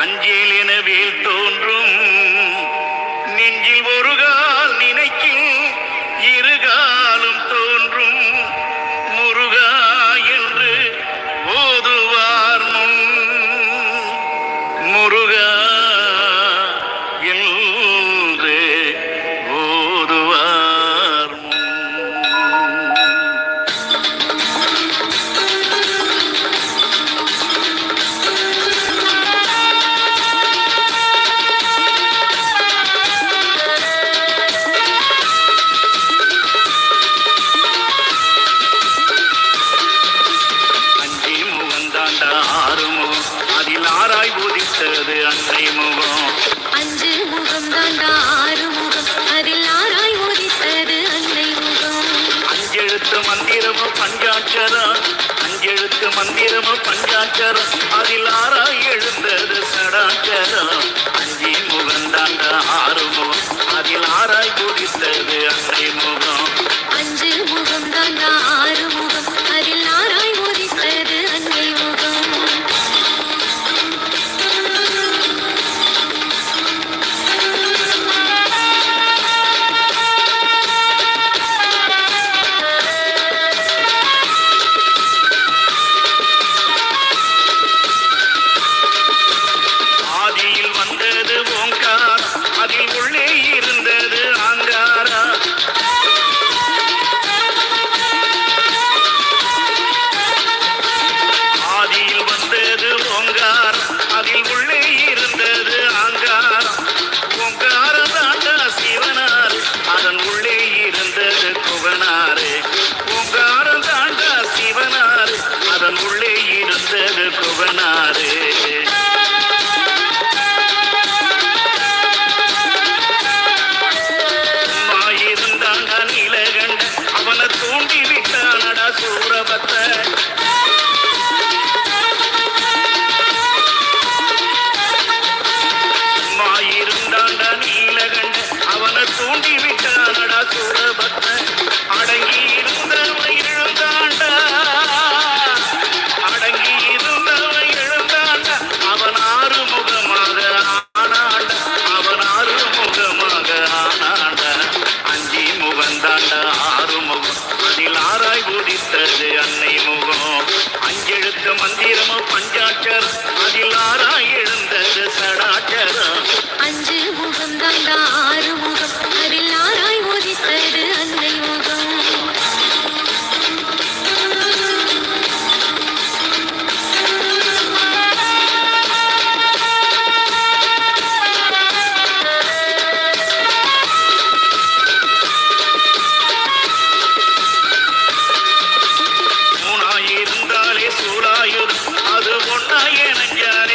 அஞ்சேல் என வேல் தோன்றும். மந்திரமும் பஞ்சாட்சரம். அதில் ஆறா எழுந்தது சடாச்சரம் அஞ்சே முகந்தாண்ட ஆறுமுகம். அதில் ஆறாய் குடித்தது அன்றைமுகம். மந்திரமா பஞ்சா எனக்கு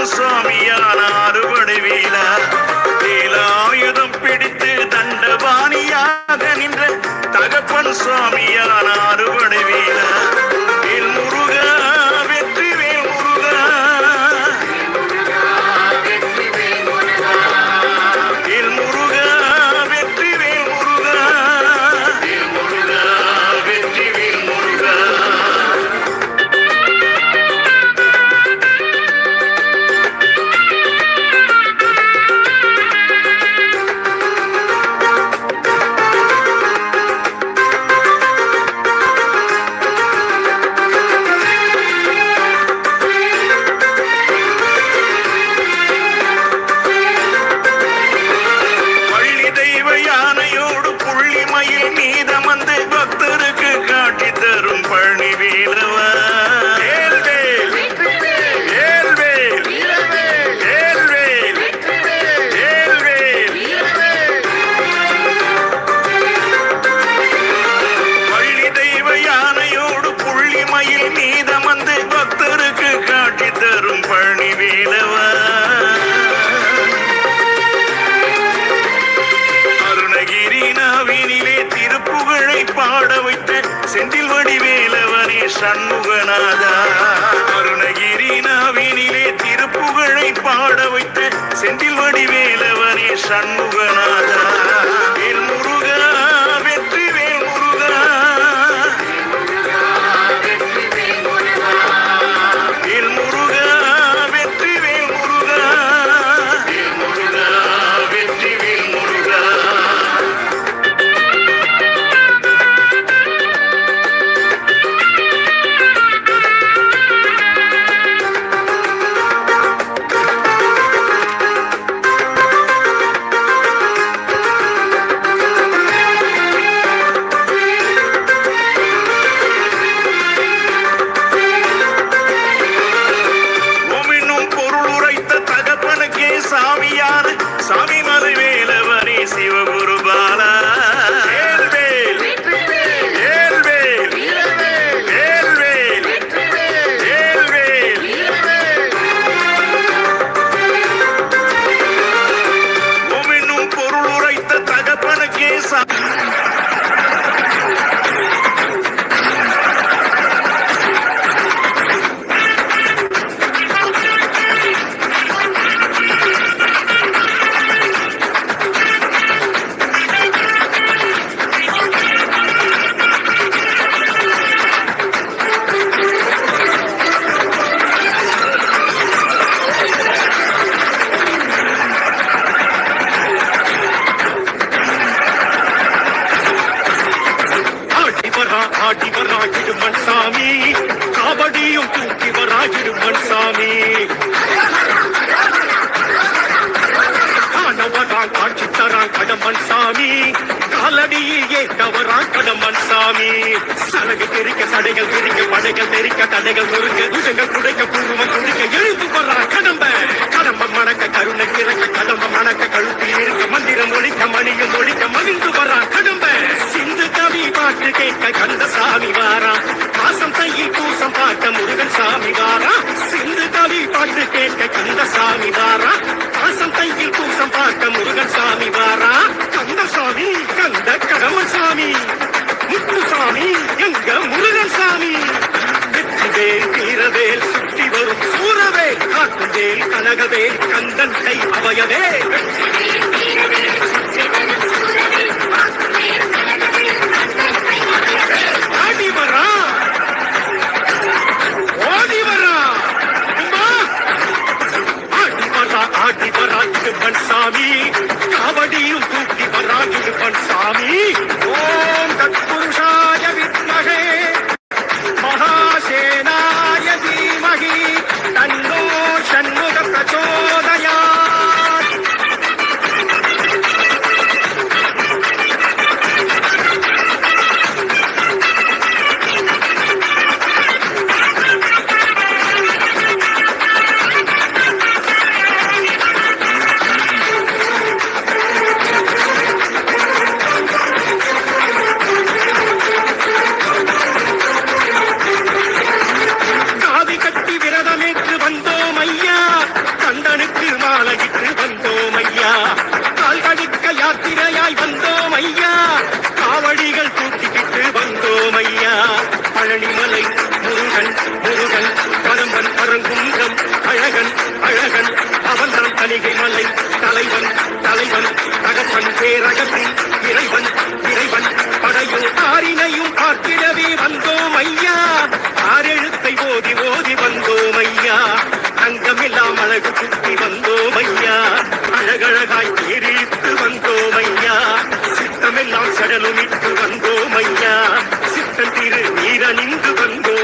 கந்தசாமியான அறுபடை வீலா நீலாயுதம் பிடித்து தண்டபாணியாக நின்ற தகப்பன் சுவாமியான அறுபடை நீயும் தூக்கி வராயிரு காட்சி தரான் கடமன் சாமி காலடியில் ஏற்றவரான் கடமன் சாமி சடகு தெரிக்க சடைகள் தெரிக்க படைகள் தெரிக்க தடைகள் முறுக்க உதங்கள் குடைக்க புருவம் குடிக்க எழுப்பு வர்றா கடம்ப. கடம்ப மணக்க கருணை கிறக்க கடம்ப மணக்க கழுத்தில் இருக்க மந்திரம் ஒழிக்க மணியும் ஒழிக்க மகிழ்ந்து வர்றா கடம்ப. சிந்து கவி பாட்டு கேட்க கந்த சாமி வாராம் பாசம் தையில் பூசம் பார்க்க முருகன் சாமி வாரா சிந்து கவி பாட்டு கேட்க கந்த அவன்தான் தணிகை மலை தலைவன் தலைவன் தகப்பன் பேரகத்தின் இறைவன் இறைவன். படையும் ஆறினையும் பார்த்திடவே வந்தோம் ஐயா. ஆறெழுத்தை ஓதி ஓதி வந்தோம் ஐயா. அங்கமெல்லாம் அழகு சுற்றி வந்தோம் ஐயா. அழகழகாய் தேரித்து வந்தோம் ஐயா. சித்தமெல்லாம் சடலுமிட்டு வந்தோம் ஐயா. சித்தன் திரு நீரணிந்து வந்தோம்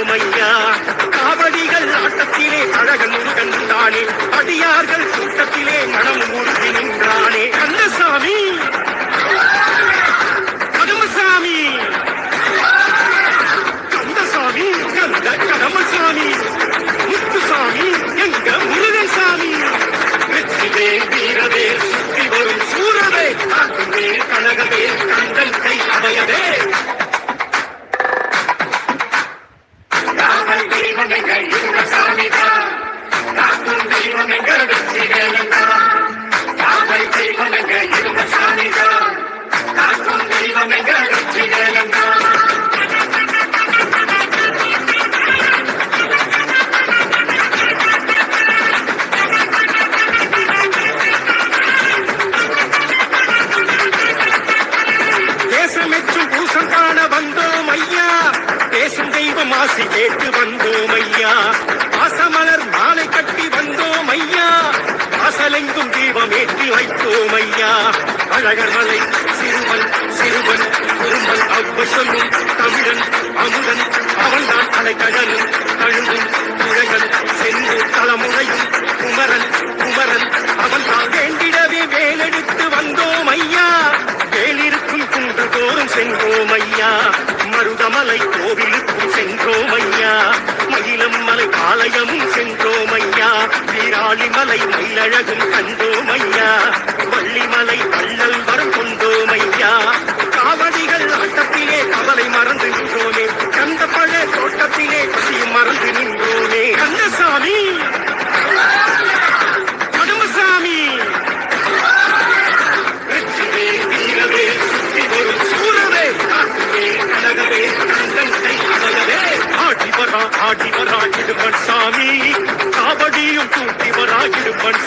வரா ஆடி சாமி. காவடியும் தூக்கி வரா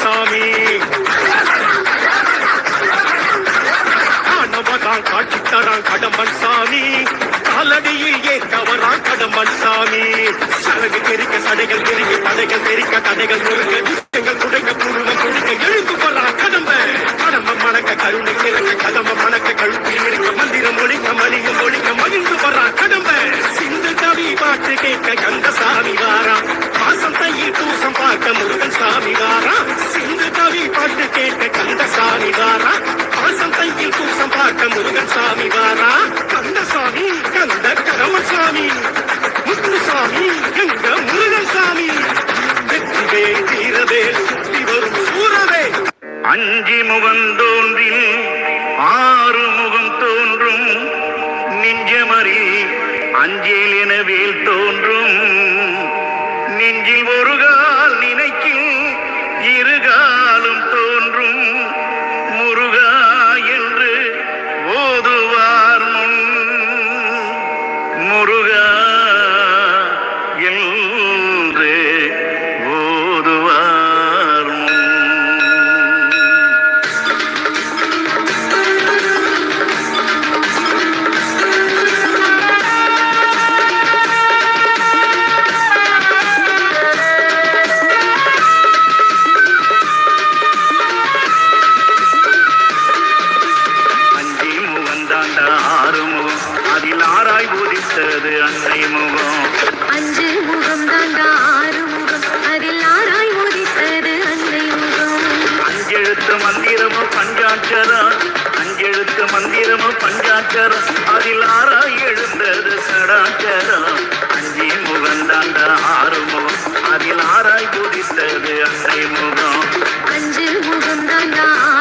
சாமி. ஆனவரான் காட்சி தரான் கடம்பன் சாமி. காலடியில் ஏற்றவரான் கடம்பன் சாமி. சலகு தெரிக்க சடைகள் தெரிக்க தடைகள் தெரிக்க தடைகள் நொறுக்க எங்கள் குடைக்க புருவம் குடிக்க எழுந்து வர்றான் கடம்ப கடம்ப மணக்க கருணை கிறக்க கடம்ப மணக்க பஞ்சாட்சரம். அஞ்செழுத்து மந்திரமும் பஞ்சாட்சரம். அதில் ஆறா எழுந்தது சடாட்சரம். அஞ்சே முகம் தாண்ட ஆறு முகம். அதில் ஆறாய் குதித்தது அன்னை முகம். அஞ்சு முகம் தாண்டா